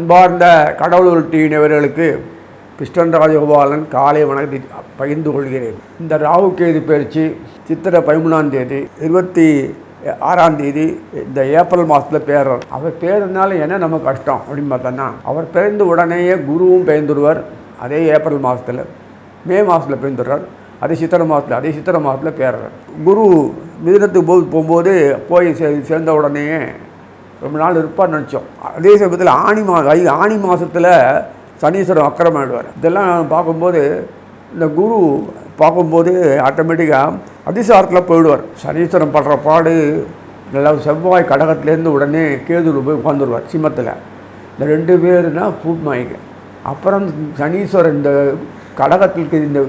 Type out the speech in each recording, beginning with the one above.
அன்பார்ந்த கடவுள் டீனவர்களுக்கு கிருஷ்ணன் ராஜகோபாலன் காலை வணக்கத்தை பகிர்ந்து கொள்கிறேன். இந்த ராகு கேது பயிற்சி சித்திரை பதிமூணாம் தேதி இருபத்தி ஆறாம் தேதி இந்த ஏப்ரல் மாதத்தில் பேரர் அவர் பேருனால என்ன நம்ம கஷ்டம் அப்படின்னு பார்த்தோன்னா அவர் பிறந்த உடனேயே குருவும் பெயர்ந்துடுவார் அதே ஏப்ரல் மாதத்தில் மே மாதத்தில் பெயர்ந்துடுறார் அதே சித்திரை மாதத்தில் அதே சித்திரை மாதத்தில் பேரர் குரு மிதினத்துக்கு போது போகும்போது போய் சே சேர்ந்த உடனேயே ரொம்ப நாள் இருப்பார்னு நினச்சோம். அதே சமயத்தில் ஆணி மாதம் ஐ ஆணி மாதத்தில் சனீஸ்வரன் அக்கிரமம் இதெல்லாம் பார்க்கும்போது இந்த குரு பார்க்கும்போது ஆட்டோமேட்டிக்காக அதிசாரத்தில் போயிடுவார். சனீஸ்வரன் படுற பாடு நல்லா செவ்வாய் கடகத்துலேருந்து உடனே கேதுவில் போய் உட்காந்துருவார் சிம்மத்தில். இந்த ரெண்டு பேருனா பூமாயிங்க அப்புறம் சனீஸ்வரன் இந்த கடகத்திற்கு இந்த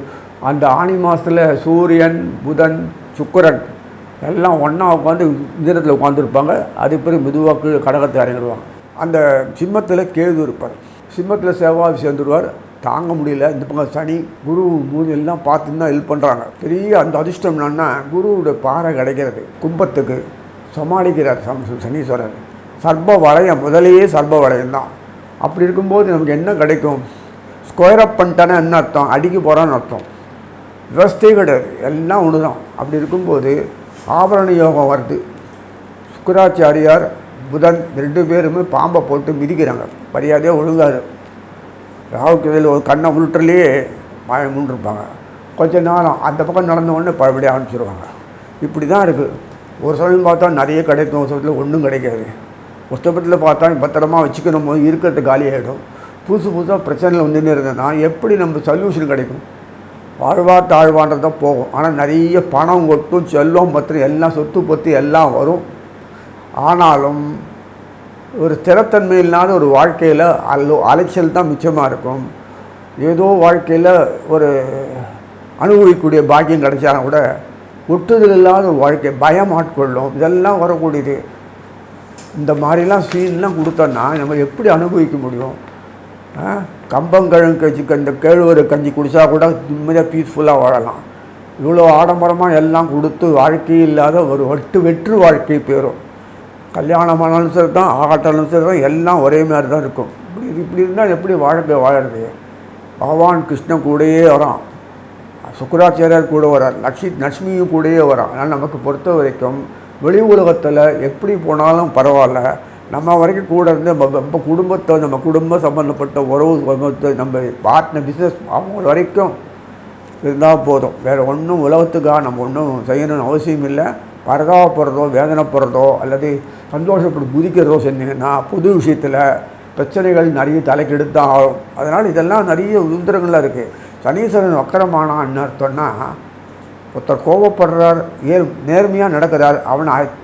அந்த ஆணி மாதத்தில் சூரியன் புதன் சுக்கிரன் எல்லாம் ஒன்றா உட்காந்து மிதனத்தில் உட்காந்துருப்பாங்க அது பிறகு மெதுவாக்கு கடகத்தை இறங்கிடுவாங்க அந்த சிம்மத்தில் கேது இருப்பார். சிம்மத்தில் செவ்வாய் சேர்ந்துடுவார் தாங்க முடியல. இந்த பக்கம் சனி குரு மூணு எல்லாம் பார்த்து தான் ஹெல்ப் பண்ணுறாங்க பெரிய அந்த அதிர்ஷ்டம் என்னன்னா குருவோட பாறை கிடைக்கிறது. கும்பத்துக்கு சமாளிக்கிறார் சம் சனீஸ்வரர். சர்ப வளையம் முதலையே சர்ப வளையம் தான். அப்படி இருக்கும்போது நமக்கு என்ன கிடைக்கும்? ஸ்கொயர் அப் பண்ணிட்டானே என்ன அர்த்தம்? அடிக்க போகிறான்னு அர்த்தம். விவஸ்தையே கிடையாது. எல்லாம் ஒன்று தான் அப்படி இருக்கும்போது ஆபரண யோகம் வருது. சுக்கராச்சாரியார் புதன் ரெண்டு பேருமே பாம்பை போட்டு மிதிக்கிறாங்க. மரியாதையாக ஒழுங்காது ராவுக்கு இதில் ஒரு கண்ணை உருட்டுலேயே மழை முன்னிருப்பாங்க கொஞ்ச நேரம் அந்த பக்கம் நடந்த உடனே பழபடியாக ஆரம்பிச்சிருவாங்க. இப்படி தான் இருக்குது ஒரு சமயம் பார்த்தா நிறைய கிடைக்கும். ஒரு சமயத்தில் ஒன்றும் கிடைக்காது. புஸ்தகத்தில் பார்த்தா பத்திரமா வச்சுக்கணும். போது இருக்கிறது காலி ஆகிடும் புதுசு புதுசாக பிரச்சனையில் வந்துன்னு இருந்ததுன்னா எப்படி நம்ம சொல்யூஷன் கிடைக்கும்? வாழ்வா தாழ்வான்றது தான் போகும். ஆனால் நிறைய பணம் கொட்டும் செல்வம் பத்து எல்லாம் சொத்து பத்து எல்லாம் வரும். ஆனாலும் ஒரு ஸ்திரத்தன்மை இல்லாத ஒரு வாழ்க்கையில் அல்லோ அலைச்சல் தான் மிச்சமாக இருக்கும். ஏதோ வாழ்க்கையில் ஒரு அனுபவிக்கக்கூடிய பாக்கியம் கிடைச்சாலும் கூட ஒட்டுதல் இல்லாத ஒரு வாழ்க்கை பயம் ஆட்கொள்ளும் இதெல்லாம் வரக்கூடியது. இந்த மாதிரிலாம் சீன்லாம் கொடுத்தோன்னா நம்ம எப்படி அனுபவிக்க முடியும்? கம்பங்கழங்கு கஞ்சி இந்த கேழ்வரை கஞ்சி குடித்தா கூட நிம்மதியாக பீஸ்ஃபுல்லாக வாழலாம். இவ்வளோ ஆடம்பரமாக எல்லாம் கொடுத்து வாழ்க்கை இல்லாத ஒரு வெட்டு வெற்று வாழ்க்கை பேரும் கல்யாணமானாலும் சரி தான் ஆகட்டாலும் சரி தான் எல்லாம் ஒரே மாதிரி தான் இருக்கும். இப்படி இப்படி இருந்தால் எப்படி வாழ்க்கை வாழறது? பகவான் கிருஷ்ணன் கூடயே வரான். சுக்கராச்சாரியார் கூட வரார். லக்ஷ்மி லட்சுமியும் கூடயே வரான். ஆனால் நமக்கு பொறுத்த வரைக்கும் வெளி உலகத்தில் எப்படி போனாலும் பரவாயில்ல. நம்ம வரைக்கும் கூட இருந்து நம்ம நம்ம குடும்பத்தை நம்ம குடும்பம் சம்மந்தப்பட்ட உறவு சம்பந்தத்தை நம்ம பார்ட்னர் பிஸ்னஸ் அவங்க வரைக்கும் இருந்தால் போதும். வேறு ஒன்றும் உலகத்துக்காக நம்ம ஒன்றும் செய்யணும்னு அவசியம் இல்லை. பரதாபப்படுறதோ வேதனைப்படுறதோ அல்லது சந்தோஷப்பட்டு குதிக்கிறதோ செஞ்சீங்கன்னா புது விஷயத்தில் பிரச்சனைகள் நிறைய தலைக்கெடுத்து தான் ஆகும். அதனால் இதெல்லாம் நிறைய உந்திரங்களாக இருக்குது சனீஸ்வரன் வக்கரமானான்னு அர்த்தம்னா ஒருத்தர் கோபப்படுறார் ஏ நேர்மையாக நடக்கிறார் அவனை ஆ-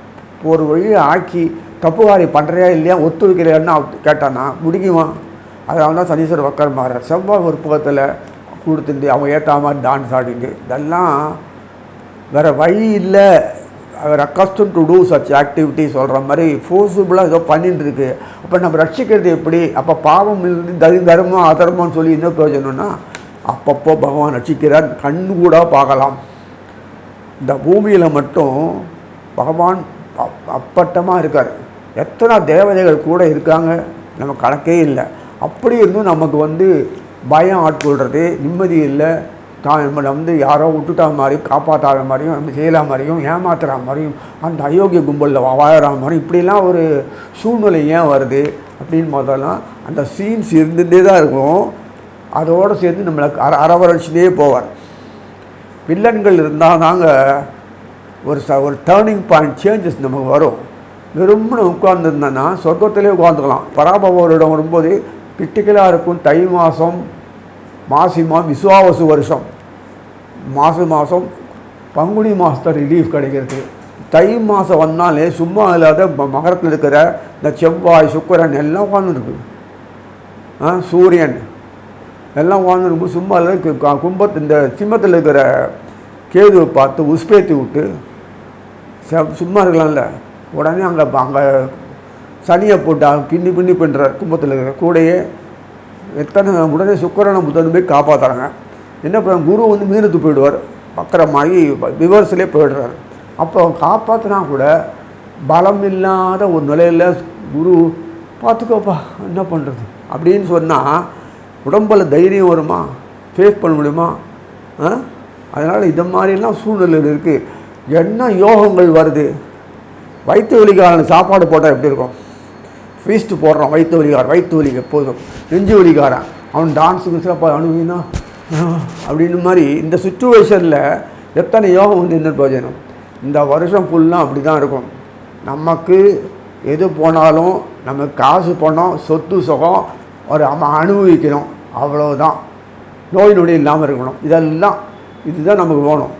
ஒரு வழியை ஆக்கி தப்பு காரியம் பண்ணுறியா இல்லையா? ஒத்துழைக்கிறியான்னு கேட்டான்னா கேட்டானா. முடிக்குமா? அதனால தான் சனீஸ்வரர் வக்கரம் மாறார். செவ்வாய் ஒரு புகத்தில் கொடுத்துட்டு அவன் ஏற்றாம மாதிரி டான்ஸ் ஆடிட்டு. இதெல்லாம் வேறு வழி இல்லை. அவர் accustom to do such activity சொல்கிற மாதிரி ஃபோர்ஸபுளாக ஏதோ பண்ணிட்டு இருக்கு. அப்போ நம்ம ரட்சிக்கிறது எப்படி? அப்போ பாவம் இருந்து தரி தர்மம் அதர்மம்னு சொல்லி என்ன பிரயோஜனம்னா அப்பப்போ பகவான் ரட்சிக்கிறார். கண்ணு கூட பார்க்கலாம். இந்த பூமியில் மட்டும் பகவான் அப்- அப்பட்டமாக இருக்கார். எத்தனை தேவதைகள் கூட இருக்காங்க? நம்ம கணக்கே இல்லை. அப்படி இருந்தும் நமக்கு வந்து பயம் ஆட்கொள்கிறது நிம்மதி இல்லை. தான் நம்மளை வந்து யாரோ விட்டுட்டா மாதிரியும் காப்பாற்றாத மாதிரியும் நம்ம செய்யலா மாதிரியும் ஏமாத்துற மாதிரியும் அந்த அயோக்கிய கும்பலில் வாழற மாதிரியும் இப்படிலாம் ஒரு சூழ்நிலை ஏன் வருது? அப்படின்னு பார்த்தோம்னா அந்த சீன்ஸ் இருந்துகிட்டே தான் இருக்கும். அதோடு சேர்ந்து நம்மளை அர அரவரைச்சிட்டே போவார். வில்லன்கள் இருந்தால் தாங்க ஒரு ச ஒரு டேர்னிங் பாயிண்ட் சேஞ்சஸ் நமக்கு வரும். வெறும்னு உட்கார்ந்துருந்தேன்னா சொர்க்கத்திலே உட்காந்துக்கலாம் பராபவரிடம் வரும்போது கிரிட்டிக்கலாக இருக்கும் தை மாதம் மாசி மாதம் விசுவாவசு வருஷம். மாசி மாதம் பங்குனி மாதத்தில் ரிலீஃப் கிடைக்கிறது தை மாதம் வந்தாலே சும்மா இல்லாத ம- மகரத்தில் இருக்கிற இந்த செவ்வாய் சுக்கரன் எல்லாம் உட்காந்துருக்கு ஆ சூரியன் எல்லாம் உட்காந்துருக்கும் சும்மா இல்லை கும்பத்து இந்த சிம்மத்தில் இருக்கிற கேதுவை பார்த்து உஸ்பேத்தி விட்டு செ- சும்மா இருக்கலாம்ல. உடனே அங்கே அங்கே சனியை போட்டு அவன் பின்னி பின்னி பண்ணுற கும்பத்தில் இருக்கிற கூடையே எத்தனை உடனே சுக்கரனை புத்தன் போய் காப்பாற்றுறாங்க என்ன பண்ண குரு வந்து மீனத்து போயிடுவார். பக்கரமாகி விவர்ஸ்லேயே போயிடுறாரு. அப்போ காப்பாற்றினா கூட பலம் இல்லாத ஒரு நிலையில் குரு பார்த்துக்கோப்பா என்ன பண்ணுறது அப்படின்னு சொன்னால் உடம்பில் தைரியம் வருமா? ஃபேஸ் பண்ண முடியுமா? அதனால் இந்த மாதிரிலாம் சூழ்நிலைகள் இருக்குது என்ன யோகங்கள் வருது? வயிற்று வலிக்காரன் சாப்பாடு போட்டால் எப்படி இருக்கும்? ஃபீஸ்ட்டு போடுறான் வயிற்று வலிக்காரன் வயிற்று வலி எப்போதும் நெஞ்சு வலிக்காரன் அவன் டான்ஸுக்கு சிறப்பாக அனுபவினா அப்படின்னு மாதிரி இந்த சுச்சுவேஷனில் எத்தனை யோகம் வந்து என்ன பிரயோஜனம்? இந்த வருஷம் ஃபுல்லாக அப்படி தான் இருக்கும். நமக்கு எது போனாலும் நமக்கு காசு பணம் சொத்து சுகம் ஒரு அம அனுபவிக்கணும். அவ்வளோதான் நோய் நொடி இல்லாமல் இருக்கணும். இதெல்லாம் இதுதான் நமக்கு வேணும்.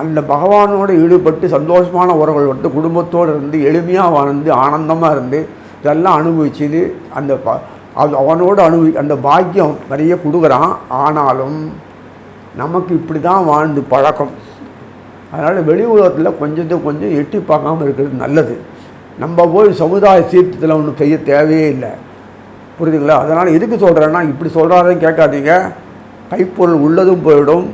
அந்த பகவானோடு ஈடுபட்டு சந்தோஷமான உறவுகள் வந்து குடும்பத்தோடு இருந்து எளிமையாக வாழ்ந்து ஆனந்தமாக இருந்து இதெல்லாம் அனுபவிச்சுது. அந்த ப அது அவனோடு அனுபவி அந்த பாக்கியம் நிறைய கொடுக்குறான். ஆனாலும் நமக்கு இப்படி தான் வாழ்ந்து பழக்கம். அதனால் வெளி உலகத்தில் கொஞ்சத்துக்கு கொஞ்சம் எட்டி பார்க்காம இருக்கிறது நல்லது. நம்ம போய் சமுதாய சீர்த்தத்தில் ஒன்றும் செய்ய தேவையே இல்லை. புரியுதுங்களா? அதனால் எதுக்கு சொல்கிறேன்னா இப்படி சொல்கிறாருன்னு கேட்காதீங்க. கைப்பொருள் உள்ளதும் போயிடும்.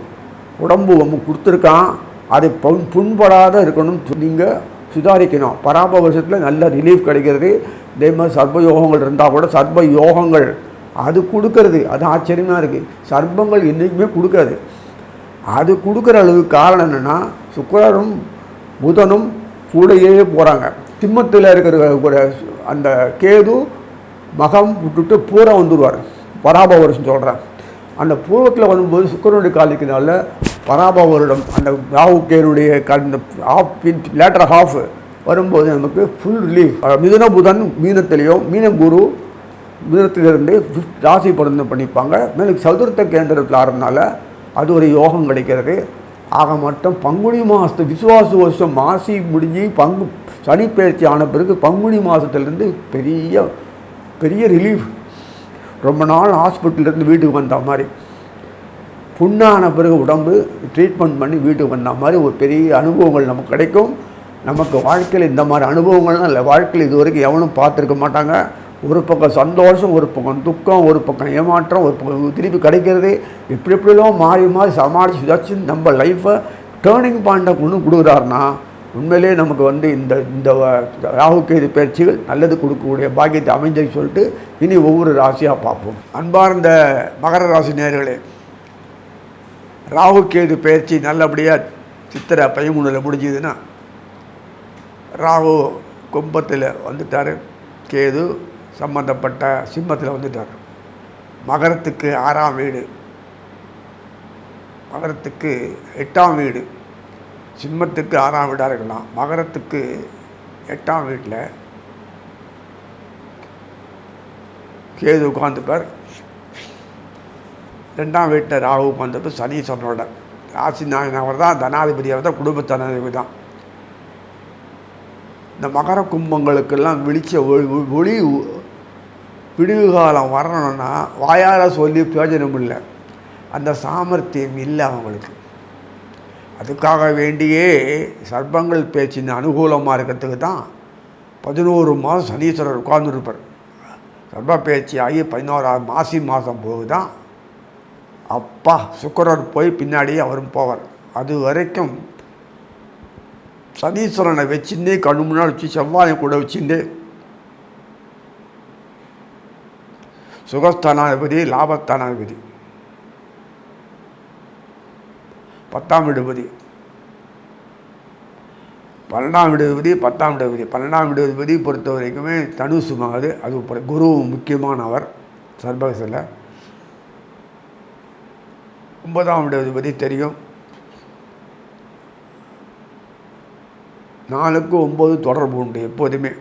உடம்பு நம்ம கொடுத்துருக்கான். அது புண் புண்படாத இருக்கணும். நீங்கள் சுதாரிக்கணும். பராப வருஷத்தில் நல்ல ரிலீஃப் கிடைக்கிறது. இதே மாதிரி சர்ப யோகங்கள் இருந்தால் கூட சர்ப யோகங்கள் அது கொடுக்கறது. அது ஆச்சரியமாக இருக்குது சர்ப்பங்கள் என்றைக்குமே கொடுக்காது. அது கொடுக்குற அளவுக்கு காரணம் என்னென்னா சுக்கரரும் புதனும் கூடையே போகிறாங்க திம்மத்தில் இருக்கிற கூட அந்த கேது மகம் விட்டுட்டு பூரம் வந்துடுவார் பராப வருஷம் சொல்கிறேன் அந்த பூர்வத்தில் வரும்போது சுக்கரனுடைய காலிக்கினால பராபவரிடம் அந்த ராவுக்கேருடைய கேனுடைய அந்த ஆஃப் லேட்டர் ஹாஃப் வரும்போது நமக்கு ஃபுல் ரிலீஃப் மிதுன புதன் மீனத்திலேயோ மீன குரு மிதனத்திலிருந்து ராசி பொருந்தம் பண்ணிப்பாங்க. மேலும் சதுர்த்த கேந்திரத்தில் ஆறதுனால அது ஒரு யோகம் கிடைக்கிறது. ஆக மட்டும் பங்குனி மாதத்து விசுவாச வருஷம் மாசி முடிஞ்சு பங்கு சனி பயிற்சி ஆன பிறகு பங்குனி மாதத்துலேருந்து பெரிய பெரிய ரிலீஃப் ரொம்ப நாள் ஹாஸ்பிட்டல்லேருந்து வீட்டுக்கு வந்த மாதிரி. புண்ணான பிறகு உடம்பு ட்ரீட்மெண்ட் பண்ணி வீட்டுக்கு வந்த மாதிரி ஒரு பெரிய அனுபவங்கள் நமக்கு கிடைக்கும். நமக்கு வாழ்க்கையில் இந்த மாதிரி அனுபவங்கள்லாம் இல்லை. வாழ்க்கையில் இது வரைக்கும் எவனும் பார்த்துருக்க மாட்டாங்க. ஒரு பக்கம் சந்தோஷம் ஒரு பக்கம் துக்கம் ஒரு பக்கம் ஏமாற்றம் ஒரு பக்கம் திருப்பி கிடைக்கிறது. எப்படி எப்படிலாம் மாறி மாறி சமாளித்து வச்சு நம்ம லைஃப்பை டேர்னிங் பாயிண்ட்டை கொண்டு கொடுக்குறாருன்னா உண்மையிலே நமக்கு வந்து இந்த இந்த ராகுக்கேது ராகு பயிற்சிகள் நல்லது கொடுக்கக்கூடிய பாக்கியத்தை அமைஞ்சு சொல்லிட்டு இனி ஒவ்வொரு ராசியாக பார்ப்போம். அன்பார்ந்த மகர ராசி நேர்களே ராகு கேது பயிற்சி நல்லபடியாக சித்திரை பதிமூணில் முடிஞ்சதுன்னா ராகு கும்பத்தில் வந்துட்டார். கேது சம்பந்தப்பட்ட சிம்மத்தில் வந்துட்டார். மகரத்துக்கு ஆறாம் வீடு. மகரத்துக்கு எட்டாம் வீடு. சிம்மத்துக்கு ஆறாம் வீடாக இருக்கலாம். மகரத்துக்கு எட்டாம் வீட்டில் கேது உட்காந்துப்பார் ரெண்டாம் வீட்டில் ராகு உட்காந்துப்பார் சனீஸ்வரனோட ராசி நாயனவர் அவர் தான் தனாதிபதி அவர் தான் குடும்ப தனாதிபதி தான். இந்த மகர கும்பங்களுக்கெல்லாம் விழிச்ச ஒளி பிடிவு காலம் வரணும்னா வாயால் சொல்லி பிரயோஜனம் இல்லை. அந்த சாமர்த்தியம் இல்லை அவங்களுக்கு. அதுக்காக வேண்டியே சர்ப்பங்கள் பேச்சின் அனுகூலமாக இருக்கிறதுக்கு தான் பதினோரு மாதம் சனீஸ்வரர் உட்கார்ந்துருப்பார். சர்ப்ப பேச்சு ஆகி பதினோராவது மாசி மாதம் போது தான் அப்பா சுக்கரர் போய் பின்னாடி அவரும் போவார். அது வரைக்கும் சனீஸ்வரனை வச்சுருந்தே கண்ணு முன்னாடி வச்சு செவ்வாயை கூட வச்சுருந்தே சுகஸ்தானாதிபதி லாபஸ்தானாதிபதி பத்தாம் விடுபதி பன்னெண்டாம் விடுபதி பத்தாம் விடுபதி பன்னெண்டாம் விடுபதி பொறுத்த வரைக்குமே தனுசுமாகுது அது குருவும் குரு முக்கியமானவர். சர்பகசில் ஒன்பதாம் விடுபதி தெரியும். நாலுக்கு ஒம்பது தொடர்பு உண்டு எப்போதுமே.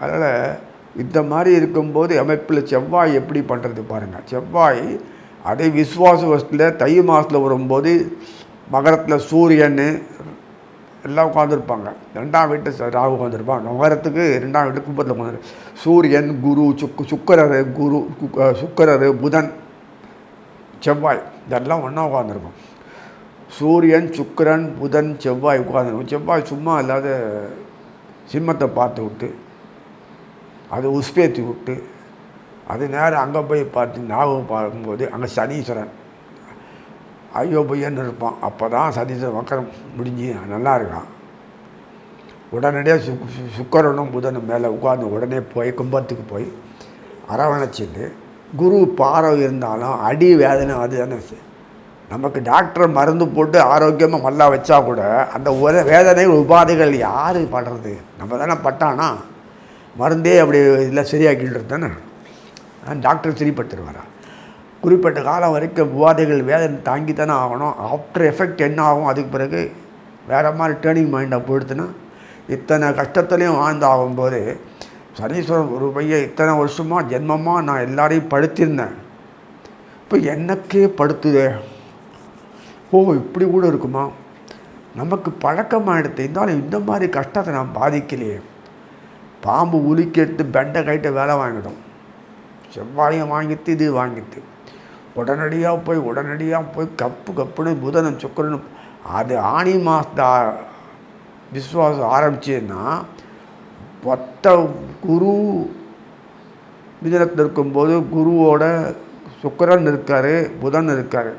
அதனால் இந்த மாதிரி இருக்கும்போது அமைப்பில் செவ்வாய் எப்படி பண்ணுறது பாருங்கள் செவ்வாய் அதே விஸ்வாச வருஷத்தில் தை மாதத்தில் வரும்போது மகரத்தில் சூரியன் எல்லாம் உட்காந்துருப்பாங்க ரெண்டாம் வீட்டு ச- ராகு உட்காந்துருப்பாங்க மகரத்துக்கு ரெண்டாம் வீட்டு கும்பத்தில் உட்காந்து சூரியன் குரு சுக்கு சுக்கரர் குரு சுக்கரர் புதன் செவ்வாய் இதெல்லாம் ஒன்றா உட்காந்துருக்கும் சூரியன் சுக்கிரன் புதன் செவ்வாய் உட்காந்துருக்கும் செவ்வாய் சும்மா இல்லாத சிம்மத்தை பார்த்து விட்டு அது உஸ்பேத்தி விட்டு அது நேரம் அங்கே போய் பார்த்து ஞாபகம் பார்க்கும்போது அங்கே சனீஸ்வரன். ஐயோ பையன்னு இருப்பான். அப்போ தான் சனீஸ்வரன் வக்கரம் முடிஞ்சு நல்லா இருக்கான். உடனடியாக சு சு- புதனும் மேலே உட்காந்து உடனே போய் கும்பத்துக்கு போய் அரவணைச்சிட்டு குரு பார்வை இருந்தாலும் அடி வேதனை அது தானே நமக்கு டாக்டர் மருந்து போட்டு ஆரோக்கியமாக நல்லா வச்சா கூட அந்த உத வேதனை உபாதைகள் யார் படுறது? நம்ம தானே பட்டானா? மருந்தே அப்படி இதில் சரியாக்கின்றது தானே? டாக்டர் சரிப்பட்டுருவாரா? குறிப்பிட்ட காலம் வரைக்கும் உபாதைகள் வேதனை தாங்கி தானே ஆகணும். ஆஃப்டர் எஃபெக்ட் என்ன ஆகும்? அதுக்கு பிறகு வேறு மாதிரி டேர்னிங் மைண்டாக போயிடுத்துன்னா இத்தனை கஷ்டத்துலேயும் வாழ்ந்தாகும்போது சனீஸ்வரன் ஒரு பையன் இத்தனை வருஷமாக ஜென்மமாக நான் எல்லாரையும் படுத்திருந்தேன். இப்போ எனக்கே படுத்துதே? ஓ இப்படி கூட இருக்குமா? நமக்கு பழக்கமாகிடுது இருந்தாலும் இந்த மாதிரி கஷ்டத்தை நான் பாதிக்கலையே. பாம்பு உலுக்கெடுத்து பெண்டை கைட்ட வேலை வாங்கிடும் செவ்வாயும் வாங்கிட்டு இது வாங்கிட்டு. உடனடியாக போய் உடனடியாக போய் கப்பு கப்புன்னு புதனும் சுக்கரனும் அது ஆணி மாத விஸ்வாசம் ஆரம்பிச்சதுன்னா மொத்த குரு மிதனத்தில் இருக்கும்போது குருவோட சுக்கரன் இருக்கார் புதன் இருக்கார்.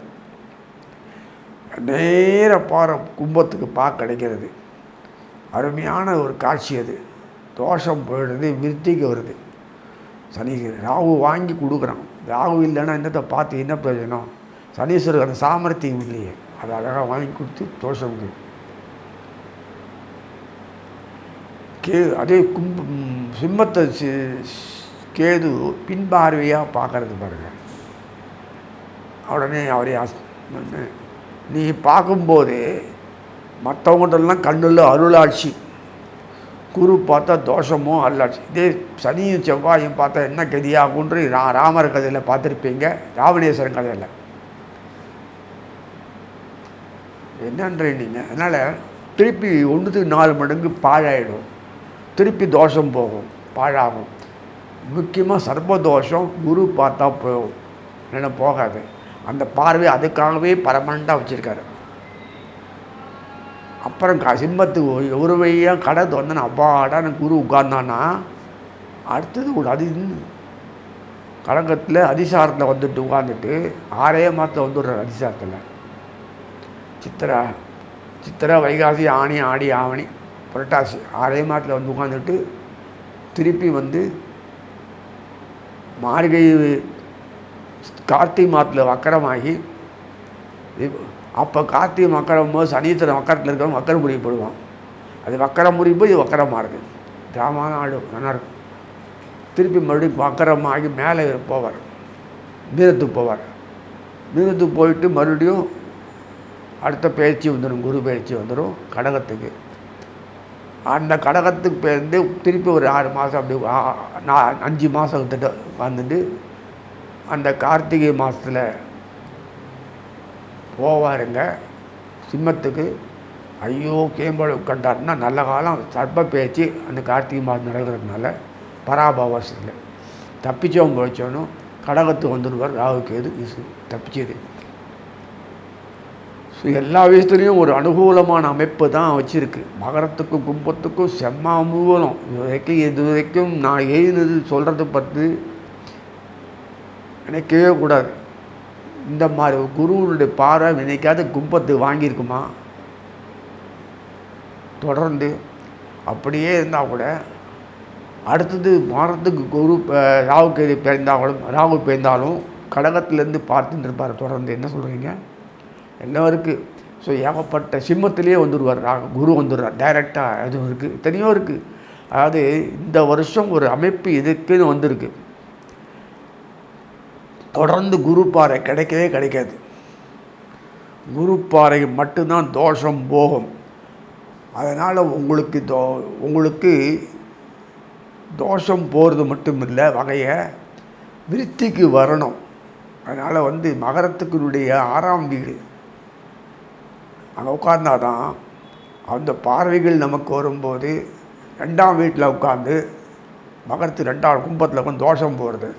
நேர பாறை கும்பத்துக்கு பா கிடைக்கிறது. அருமையான ஒரு காட்சி அது. தோஷம் போயிடுறது விருத்திக்கு வருது. சனீஸ்வரன் ராகு வாங்கி கொடுக்குறான். ராகு இல்லைன்னா என்னத்தை பார்த்து என்ன பிரயோஜனம்? சனீஸ்வரர் அந்த சாமர்த்தியம் இல்லையே. அதை அழகாக வாங்கி கொடுத்து தோஷம் இருக்கு. கே அதே கும்ப சிம்மத்தை கேது பின்பார்வையாக பார்க்கறது பாருங்க. உடனே அவரே ஆஸ் நீ பார்க்கும்போது மற்றவங்கள்ட்டெல்லாம் கண்ணில் அருளாட்சி. குரு பார்த்தா தோஷமும் அருளாட்சி. இதே சனியும் செவ்வாயும் பார்த்தா என்ன கதியாகுன்ற ரா ராமர் கதையில் பார்த்துருப்பீங்க ராவணேஸ்வரன் கதையில். என்னன்றீங்க நீங்கள் அதனால் திருப்பி ஒன்றுக்கு நாலு மடங்கு பாழாயிடும். திருப்பி தோஷம் போகும் பாழாகும். முக்கியமாக சர்ப்பதோஷம் குரு பார்த்தா போகும் இல்லைன்னா போகாது. அந்த பார்வை அதுக்காகவே பர்மனண்ட்டாக வச்சுருக்காரு. அப்புறம் க சிம்மத்துக்கு ஒரு- வையாக வழியாக கடை திறந்தன அப்பாடான குரு உட்கார்ந்தானா அடுத்தது ஒரு அதி கலங்கத்தில் அதிசாரத்தில் வந்துட்டு உட்காந்துட்டு ஆறே மாதத்தில் வந்துடுறார் அதிசாரத்தில். சித்திரா சித்திரை வைகாசி ஆணி ஆடி ஆவணி. புரட்டாசி ஆறே மாதத்தில் வந்து உட்காந்துட்டு திருப்பி வந்து மார்கை கார்த்திகை மாதத்தில் வக்கரமாகி அப்போ கார்த்திகை மக்கரம் போது சனீஸ்வரன் வக்கரத்தில் இருக்கிறவங்க வக்கரம் முறி போடுவான். அது வக்கரம் முடிவு இது வக்கரமாக மாறுது ஜாமான ஆடு நல்லா இருக்கும். திருப்பி மறுபடியும் வக்கரமாகி மேலே போவார். மீனத்துக்கு போவார். மீனத்துக்கு போயிட்டு மறுபடியும் அடுத்த பயிற்சி வந்துடும் குரு பயிற்சி வந்துடும் கடகத்துக்கு. அந்த கடகத்துக்கு பேருந்து திருப்பி ஒரு ஆறு மாதம் அப்படி நான் அஞ்சு மாதம் கிட்ட வந்துட்டு அந்த கார்த்திகை மாதத்தில் போவாருங்க. சிம்மத்துக்கு ஐயோ கேம்பள உட்காண்டாருன்னா நல்ல காலம். சர்ப்ப பேச்சு அந்த கார்த்திகை மாதம் நடக்கிறதுனால பராபவசத்தில். தப்பிச்சவங்க வச்சோனும் கடகத்துக்கு வந்துடுவார். ராகுக்கு எது இசு தப்பிச்சது. ஸோ எல்லா விஷயத்துலேயும் ஒரு அனுகூலமான அமைப்பு தான் வச்சுருக்கு. மகரத்துக்கும் கும்பத்துக்கும் செம்ம அனுகூலம். இது வரைக்கும் இது வரைக்கும் நான் எழுதுனது சொல்கிறத பற்றி நினைக்கவே கூடாது. இந்த மாதிரி குருவனுடைய பாறை நினைக்காத கும்பத்து வாங்கியிருக்குமா? தொடர்ந்து அப்படியே இருந்தால் கூட அடுத்தது மரத்துக்கு குரு ராகு கேது பிறந்தாலும் ராகு பிறந்தாலும் கடகத்திலேருந்து பார்த்துட்டு இருப்பார். தொடர்ந்து என்ன சொல்கிறீங்க என்ன இருக்குது ஸோ ஏகப்பட்ட சிம்மத்திலேயே வந்துடுவார் குரு வந்துடுறார். டைரெக்டாக அதுவும் இருக்குது தனியும் இருக்குது அதாவது இந்த வருஷம் ஒரு அமைப்பு இதுக்குன்னு வந்திருக்கு. தொடர்ந்து குரு பாறை கிடைக்கவே கிடைக்காது. குரு பாறை மட்டும்தான் தோஷம் போகும். அதனால் உங்களுக்கு தோ உங்களுக்கு தோஷம் போகிறது மட்டும் இல்லை வகையை விருத்திக்கு வரணும். அதனால் வந்து மகரத்துக்குனுடைய ஆறாம் வீடு. அங்கே உட்கார்ந்தாதான் அந்த பார்வைகள் நமக்கு வரும்போது ரெண்டாம் வீட்டில் உட்காந்து மகரத்து ரெண்டாம் கும்பத்தில் கொஞ்சம் தோஷம் போகிறது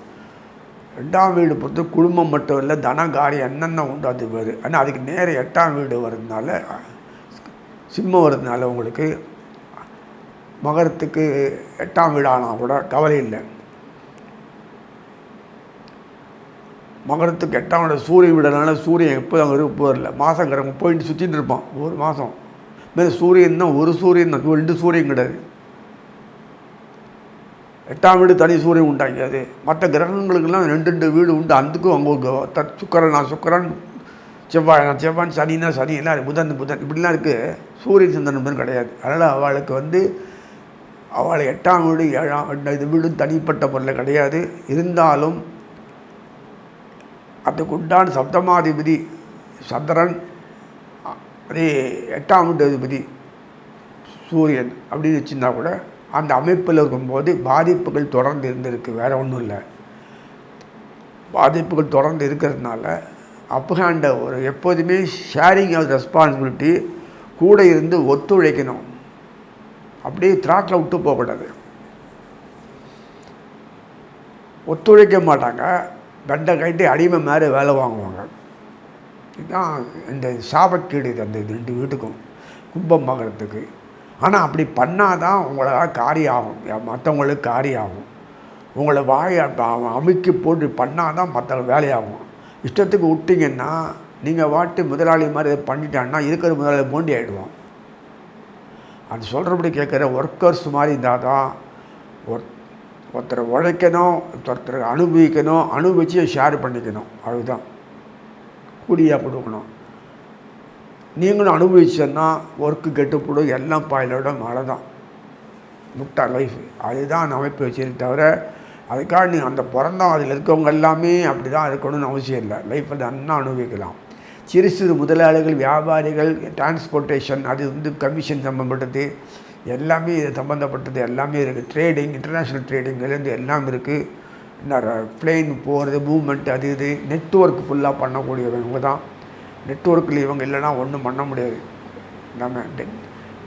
ரெண்டாம் வீடு பொறுத்து குடும்பம் மட்டும் இல்லை தனகாரியம் என்னென்ன உண்டு அது வருது ஆனால் அதுக்கு நேர எட்டாம் வீடு வர்றதுனால சிம்மம் வர்றதுனால உங்களுக்கு மகரத்துக்கு எட்டாம் வீடு ஆனால் கூட கவலை இல்லை. மகரத்துக்கு எட்டாம் சூரிய விடனால சூரியன் எப்போ அங்கே இருக்க போதில்லை மாதம் கிடக்கும். போயிட்டு சுற்றிட்டு இருப்பான். ஒரு மாதம் மேலே சூரியன் தான் ஒரு சூரியன் தான். ரெண்டு சூரியன் கிடையாது எட்டாம் வீடு தனி சூரியன் உண்டாக்கியது. மற்ற கிரகங்களுக்கெல்லாம் ரெண்டு ரெண்டு வீடு உண்டு. அதுக்கும் அவங்க த சுக்கரனா சுக்கரன் செவ்வாய் நான் செவ்வாய் சனினா சனி எல்லாம் புதன் புதன். இப்படிலாம் இருக்குது சூரியன் சந்திரன் கிடையாது. அதனால் அவளுக்கு வந்து அவளை எட்டாம் வீடு ஏழாம் இது வீடும் தனிப்பட்ட பொருளை கிடையாது. இருந்தாலும் அதுக்கு உண்டான சப்தமாதிபதி சந்திரன் அதே எட்டாம் அதிபதி சூரியன் அப்படின்னு வச்சுருந்தா கூட அந்த அமைப்பில் இருக்கும்போது பாதிப்புகள் தொடர்ந்து இருந்திருக்கு வேறு ஒன்றும் இல்லை. பாதிப்புகள் தொடர்ந்து இருக்கிறதுனால அப்ஹேண்ட ஒரு எப்போதுமே ஷேரிங் ஆஃப் ரெஸ்பான்சிபிலிட்டி கூட இருந்து ஒத்துழைக்கணும். அப்படியே த்ராட்டில் விட்டு போகக்கூடாது. ஒத்துழைக்க மாட்டாங்க. பெண்டை கட்டி அடிமை மாதிரி வேலை வாங்குவாங்க. இதுதான் இந்த சாபக்கீடு இது அந்த ரெண்டு வீட்டுக்கும் கும்பம் வாங்குறதுக்கு ஆனால் அப்படி பண்ணால் தான் உங்களால் காரியம் ஆகும் மற்றவங்களுக்கு காரியம் ஆகும் உங்களை வாய அமுக்கி போட்டு பண்ணால் தான் மற்ற வேலையாகும். இஷ்டத்துக்கு விட்டிங்கன்னா நீங்கள் வாட்டு முதலாளி மாதிரி இதை பண்ணிட்டான்னா இருக்கிற முதலாளி மோண்டி ஆகிடுவோம் அது சொல்கிறபடி கேட்குற ஒர்க்கர்ஸ் மாதிரி இருந்தால் தான் ஒரு ஒருத்தரை உழைக்கணும் ஒருத்தரை அனுபவிக்கணும் அனுபவித்து ஷேர் பண்ணிக்கணும். அதுதான் கூலியாக கொடுக்கணும். நீங்களும் அனுபவிச்சோன்னா ஒர்க்கு கெட்டுப்படும் எல்லாம் பாயிலோட மழை தான் முட்டா லைஃப் அதுதான் அமைப்பு வச்சிருக்கு தவிர அதுக்காக நீ அந்த பிறந்தோம் அதில் இருக்கவங்க எல்லாமே அப்படி தான் இருக்கணும்னு அவசியம் இல்லை. லைஃப்பில் நன்னா அனுபவிக்கலாம். சிறு சிறு முதலாளிகள் வியாபாரிகள் டிரான்ஸ்போர்ட்டேஷன் அது வந்து கமிஷன் சம்மந்தப்பட்டது எல்லாமே இது சம்மந்தப்பட்டது எல்லாமே இருக்குது ட்ரேடிங் இன்டர்நேஷ்னல் ட்ரேடிங்லேருந்து எல்லாம் இருக்குது பிளெயின் போகிறது மூவ்மெண்ட் அது இது நெட்ஒர்க் ஃபுல்லாக பண்ணக்கூடியவங்க தான். நெட்ஒர்க்கில் இவங்க இல்லைன்னா ஒன்றும் பண்ண முடியாது. நம்ம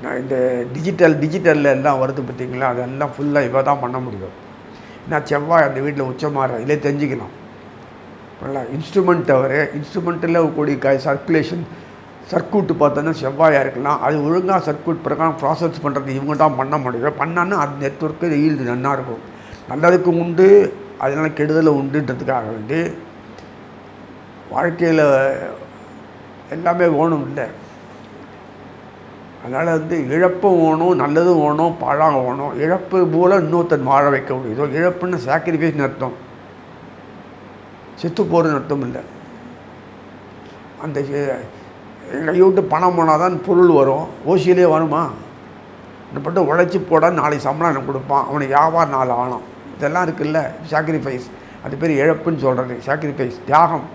நான் இந்த டிஜிட்டல் டிஜிட்டலில் எல்லாம் வருது பார்த்திங்களா? அதெல்லாம் ஃபுல்லாக இவ தான் பண்ண முடியும். நான் செவ்வாய் அந்த வீட்டில் உச்சமாக இதிலே தெரிஞ்சுக்கலாம் நல்லா இன்ஸ்ட்ருமெண்ட் தவிர இன்ஸ்ட்ருமெண்ட்டில் கூடிய க சர்க்குலேஷன் சர்க்யூட் பார்த்தோன்னா செவ்வாயாக இருக்கலாம். அது ஒழுங்காக சர்க்யூட் பிரகாரம் ப்ராசஸ் பண்ணுறது இவங்க தான் பண்ண முடியும். பண்ணான்னா அது நெட்ஒர்க்கு ஈல்டு நல்லா இருக்கும். நல்லதுக்கு உண்டு அதனால் கெடுதல் உண்டுன்றதுக்காக வேண்டி வாழ்க்கையில் எல்லாமே வேணும் இல்லை. அதனால் வந்து இழப்பும் வேணும் நல்லதும் வேணும் பழம் வேணும் இழப்பு போல் இன்னொருத்தன் வாழ வைக்க முடியுதோ? இழப்புன்னு சாக்ரிஃபைஸ்னு அர்த்தம். செத்து போகிறதுன்னு அர்த்தம் இல்லை. அந்த எங்களை விட்டு பணம் போனால் தான் பொருள் வரும். ஓசியிலே வருமா? இந்த பட்டு உழைச்சி போட நாளைக்கு சம்பளம் எனக்கு கொடுப்பான். அவனுக்கு வியாபாரம் நாள் ஆகணும் இதெல்லாம் இருக்குல்ல சாக்ரிஃபைஸ் அது பேர் இழப்புன்னு சொல்கிறது சாக்ரிஃபைஸ் தியாகம்.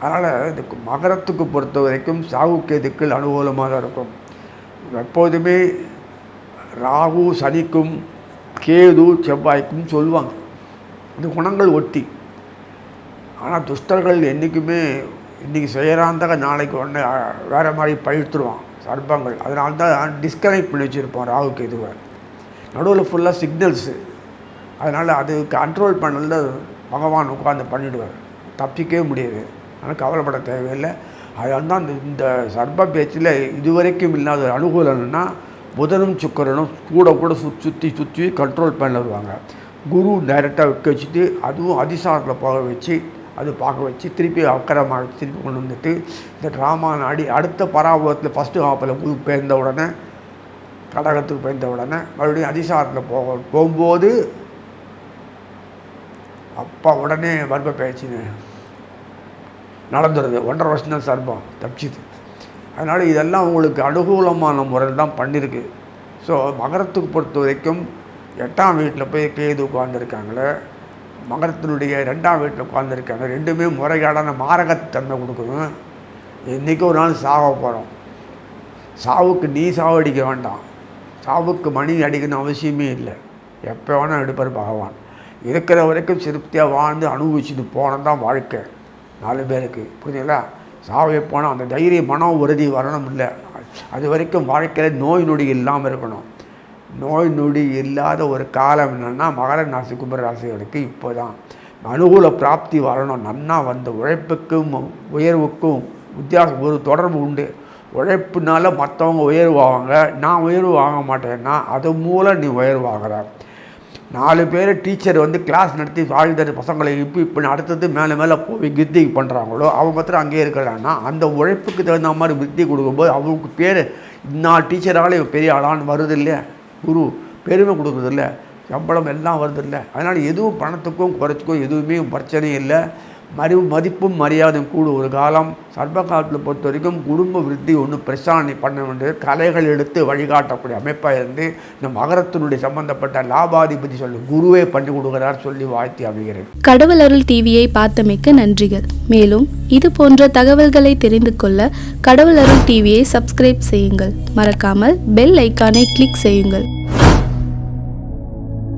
அதனால் இந்த மகரத்துக்கு பொறுத்த வரைக்கும் சாவுக்கு எதுக்கள் அனுகூலமாக தான் இருக்கும். எப்போதுமே ராகு சனிக்கும் கேது செவ்வாய்க்கும் சொல்லுவாங்க. இந்த குணங்கள் ஒட்டி. ஆனால் துஷ்டர்கள் என்றைக்குமே இன்றைக்கி செய்கிறாந்தாங்க நாளைக்கு ஒன்று வேறு மாதிரி பழுத்துருவான் சர்ப்பங்கள். அதனால தான் டிஸ்கனெக்ட் பண்ணி வச்சுருப்போம் ராகுக்கு இதுவை நடுவில் ஃபுல்லாக சிக்னல்ஸு அதனால் அது கண்ட்ரோல் பண்ணல பகவான் உட்காந்து பண்ணிவிடுவார் தப்பிக்கவே முடியாது. ஆனால் கவலைப்பட தேவையில்லை. அதனால தான் இந்த- இந்த சர்ப்ப பேச்சில் இதுவரைக்கும் இல்லாத ஒரு அனுகூலம்னா புதனும் சுக்கரனும் கூட கூட சு சுற்றி சுற்றி கண்ட்ரோல் பண்ண வருவாங்க. குரு டைரெக்டாக வைக்க வச்சுட்டு அதுவும் அதிசாரத்தில் போக வச்சு அது பார்க்க வச்சு திருப்பி அக்கரமாக திருப்பி கொண்டு வந்துட்டு இந்த ட்ராமா நாடி அடுத்த பராபவத்தில் ஃபஸ்ட்டு ஹாப்பில் குரு பேர்ந்த உடனே கடகத்துக்கு பேர்ந்த உடனே மறுபடியும் அதிசாரத்தில் போக போகும்போது அப்பா உடனே வர்ப்ப பேச்சுன்னு நடந்துடுது ஒன்றரை வருஷம் தான் சர்பம் தப்பிச்சுது. அதனால் இதெல்லாம் உங்களுக்கு அனுகூலமான முறையில் தான் பண்ணியிருக்கு ஸோ மகரத்துக்கு பொறுத்த வரைக்கும் எட்டாம் வீட்டில் போய் கேது உட்காந்துருக்காங்களே மகரத்தினுடைய ரெண்டாம் வீட்டில் உட்காந்துருக்காங்க ரெண்டுமே முறைகேடான மாரகத்தன்மை கொடுக்கணும். இன்றைக்கும் ஒரு நாள் சாக போகிறோம் சாவுக்கு நீ சாவடிக்க வேண்டாம். சாவுக்கு மணி அடிக்கணும் அவசியமே இல்லை. எப்போ வேணால் எடுப்பார் பகவான். இருக்கிற வரைக்கும் திருப்தியாக வாழ்ந்து அனுபவிச்சுட்டு போனது தான் வாழ்க்கை. நாலு பேருக்கு. புரிஞ்சுங்களா சாவை போனால் அந்த தைரிய மன உறுதி வரணும் இல்லை. அது வரைக்கும் வாழ்க்கையில் நோய் நொடி இல்லாமல் இருக்கணும். நோய் நொடி இல்லாத ஒரு காலம் என்னென்னா மகர ராசி கும்பராசிகளுக்கு இப்போ தான் அனுகூல பிராப்தி வரணும். நன்னா வந்த உழைப்புக்கும் உயர்வுக்கும் வித்தியாசம் ஒரு தொடர்பு உண்டு. உழைப்புனால மற்றவங்க உயர்வாங்க நான் உயர்வு வாங்க மாட்டேன்னா அது மூலம் நீ உயர்வாகிற நாலு பேர் டீச்சர் வந்து கிளாஸ் நடத்தி வாழ்ந்த பசங்களை இப்போ இப்போ அடுத்தது மேலே மேலே போய் வித்தி பண்ணுறாங்களோ அவங்க மாத்திரம் அங்கேயே இருக்கிறான்னா அந்த உழைப்புக்கு தகுந்த மாதிரி வித்தி கொடுக்கும்போது அவங்களுக்கு பேர் இன்னா டீச்சரால் பெரிய ஆளான்னு வருது இல்லையா? குரு பெருமை கொடுக்குறதில்ல சம்பளம் எல்லாம் வருது இல்லை அதனால் எதுவும் பணத்துக்கும் குறைச்சிக்கும் எதுவுமே பிரச்சனை இல்லை. மறு மதிப்பும் மரியாதையும் கூடும். ஒரு காலம் சர்வ காலத்தில் பொறுத்த வரைக்கும் குடும்ப விருத்தி ஒன்று பிரசாரணை பண்ண வேண்டியது. கலைகள் எடுத்து வழிகாட்டக்கூடிய அமைப்பாக இருந்து இந்த மகரத்தினுடைய சம்பந்தப்பட்ட லாபாதிபதி சொல்லி குருவே பண்ணி கொடுக்கிறார் சொல்லி வாழ்த்தி அமைகிறேன் கடவுள் அருள் டிவியை பார்த்தமைக்க நன்றிகள். மேலும் இது போன்ற தகவல்களை தெரிந்து கொள்ள கடவுள் அருள் டிவியை சப்ஸ்கிரைப் செய்யுங்கள். மறக்காமல் பெல் ஐக்கானை கிளிக் செய்யுங்கள்.